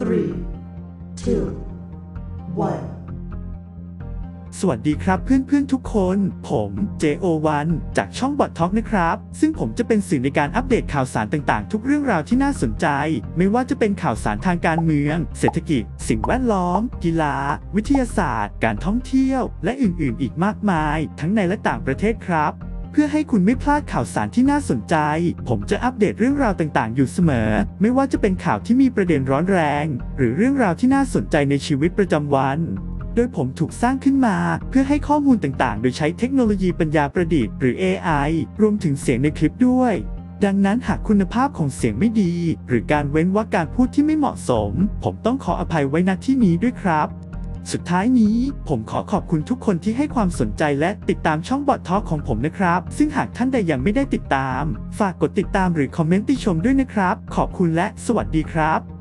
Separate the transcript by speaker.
Speaker 1: three สวัสดีครับเพื่อนๆทุกคน ผม JO1 จากช่องบอทท็อกนะครับ ซึ่งผมจะเป็นสื่อในการอัปเดตข่าวสารต่างๆ ทุกเรื่องราวที่น่าสนใจ ไม่ว่าจะเป็นข่าวสารทางการเมือง เศรษฐกิจ สิ่งแวดล้อม กีฬา วิทยาศาสตร์ การท่องเที่ยว และอื่นๆ อีกมากมาย ทั้งในและต่างประเทศครับ พื่อให้คุณไม่พลาดข่าวสารที่น่าสนใจ ผมจะอัปเดตเรื่องราวต่างๆ อยู่เสมอ ไม่ว่าจะเป็นข่าวที่มีประเด็นร้อนแรง หรือเรื่องราวที่น่าสนใจในชีวิตประจำวันโดยผมถูกสร้างขึ้นมา เพื่อให้ข้อมูลต่างๆ โดยใช้เทคโนโลยีปัญญาประดิษฐ์หรือ AI รวมถึงเสียงในคลิปด้วย ดังนั้นหากคุณภาพของเสียงไม่ดี หรือการเว้นวรรคการพูดที่ไม่เหมาะสม ผมต้องขออภัยไว้ณที่นี้ด้วยครับ สุดท้ายนี้ ผมขอขอบคุณทุกคนที่ให้ความสนใจและติดตามช่องบอททอของผมนะครับ ซึ่งหากท่านใดยังไม่ได้ติดตาม ฝากกดติดตามหรือคอมเมนต์ติชมด้วยนะครับ ขอบคุณและสวัสดีครับ